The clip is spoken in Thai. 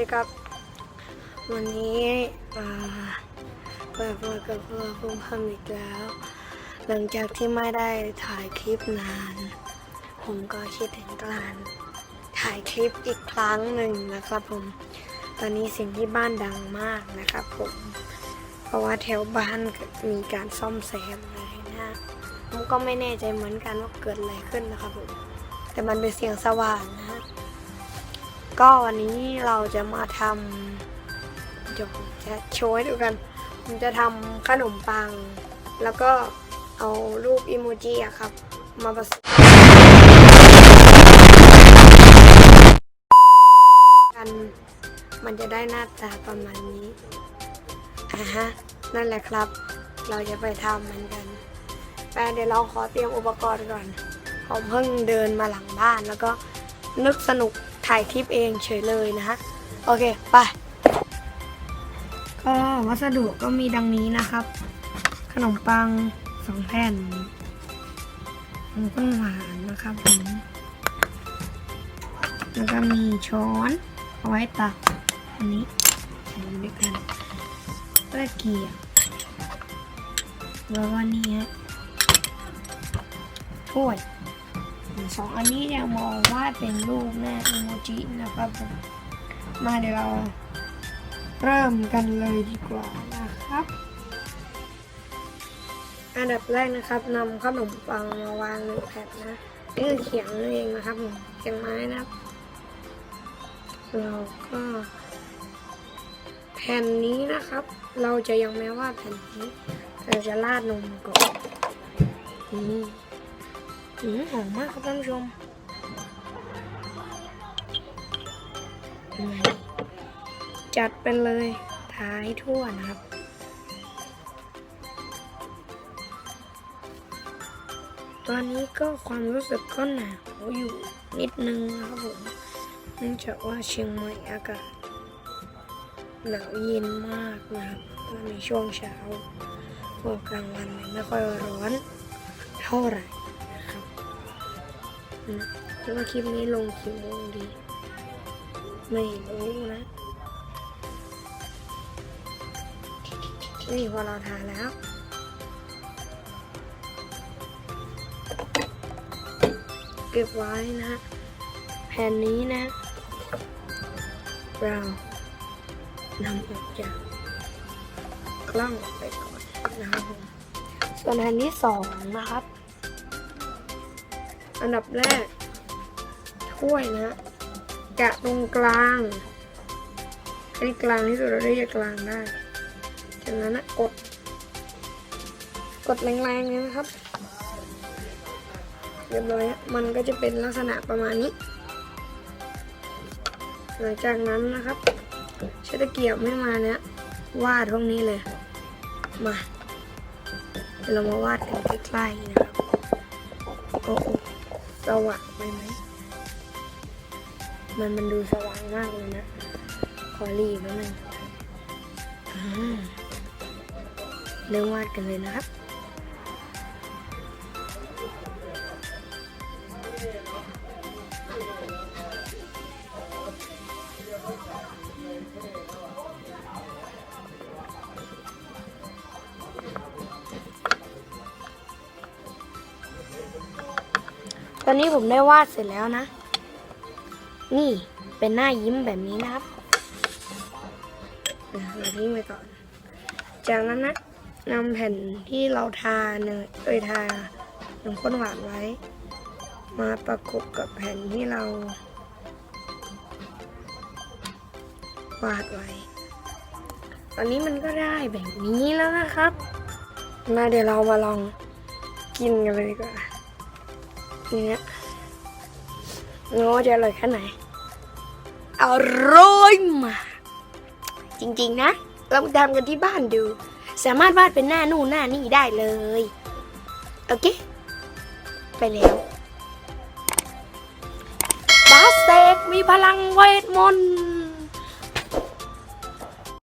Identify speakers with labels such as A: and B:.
A: ดีครับ วันนี้อ่าเปิดมากับพวกคุณพมอีกแล้ว หลังจากที่ไม่ได้ถ่ายคลิปนาน ผมก็คิดถึงการถ่ายคลิปอีกครั้งหนึ่งนะครับผม ตอนนี้เสิ่งที่บ้านดังมากนะครับผม เพราะว่าแถวบ้านมีการซ่อมแซมเลยนะผมก็ไม่แน่ใจเหมือนกันว่าเกิดอะไรขึ้นนะครับผม แต่มันเป็นเสียงสว่างนะฮะ ก็วันนี้เราจะมาทำเดี๋ยวผมจะโชว์ให้ดูกัน ผมจะทำขนมปัง แล้วก็เอารูปอิโมจิอะครับ มาผสมกันมันจะได้หน้าตาประมาณนี้อะฮะ นั่นแหละครับ เราจะไปทำมันกันแต่เดี๋ยวเราขอเตรียมอุปกรณ์ก่อน ผมเพิ่งเดินมาหลังบ้านแล้วก็นึกสนุก ถ่ายคลิปเองเฉยเลยนะฮะ โอเค ไป ก็วัสดุก็มีดังนี้นะครับ ขนมปังสองแผ่นนมข้นหวานนะครับผมแล้วก็มีช้อนเอาไว้ตักอันนี้ใส่ด้วยกันตะเกียบแล้วก็นี่ฮะถ้วย สองอันนี้เนี่ยมองว่าเป็นรูปแม่อีโมจินะครับผมมาเดี๋ยวเราเริ่มกันเลยดีกว่านะครับ อันดับแรกนะครับนำขนมปังมาวางหนึ่งแผ่นนะนี่คือเขียงนั่นเองนะครับผมเขียงไม้นะครับเราก็แผ่นนี้นะครับ เราจะยังไม่ว่าแผ่นนี้เราจะราดนมก่อนนี่ อืมหอมมากครับท่านผู้ชมจัดเป็นเลยท้ายทั่วนะครับตอนนี้ก็ความรู้สึกก็หนาวอยู่นิดนึงนะครับผมเนื่องจากว่าเชียงใหม่อากาศหนาวเย็นมากนะครับในช่วงเช้าพวกกลางวันไม่ค่อยร้อนเท่าไหร่ อืมแล้วก็คลิปนี้ลงกี่โมงดี ไม่รู้นะนี่พอเราทาแล้วเก็บไว้นะฮะแผ่นนี้นะ เรานำออกจากกล้องไปก่อนนะครับผมส่วนแผ่นที่สองนะครับ อันดับแรก ถ้วยนะแกะตรงกลางให้กลางที่สุดเราได้จะกลางได้ จากนั้นนะกด กดแรงๆเลยนะครับ เรียบร้อยมันก็จะเป็นลักษณะประมาณนี้ หลังจากนั้นนะครับใช้ตะเกียบไม่มาเนี่ยวาดพวกนี้เลย มาเดี๋ยวเรามาวาดกันใกล้ๆนะครับโอ้ สว่างไปไหม มันมันดูสว่างมากเลยนะ ขอรีบแล้วนึงอ่าเริ่มวาดกันเลยนะครับ ตอนนี้ผมได้วาดเสร็จแล้วนะ นี่เป็นหน้ายิ้มแบบนี้นะครับเราทิ้งไปก่อน จากนั้นนะนำแผ่นที่เราทาเนยเอยทาน้ำข้นหวานไว้ มาประกบกับแผ่นที่เรา วาดไว้ ตอนนี้มันก็ได้แบบนี้แล้วนะครับ มาเดี๋ยวเรามาลองกินกันเลยดีกว่า เนี้ยน้จะอร่อยแค่ไหน อร่อยมาก จริงๆนะ เราทำกันที่บ้านดู สามารถวาดเป็นหน้านู่นหน้านี่ได้เลย โอเค ไปแล้วบาสเซกมีพลังเวทมนต์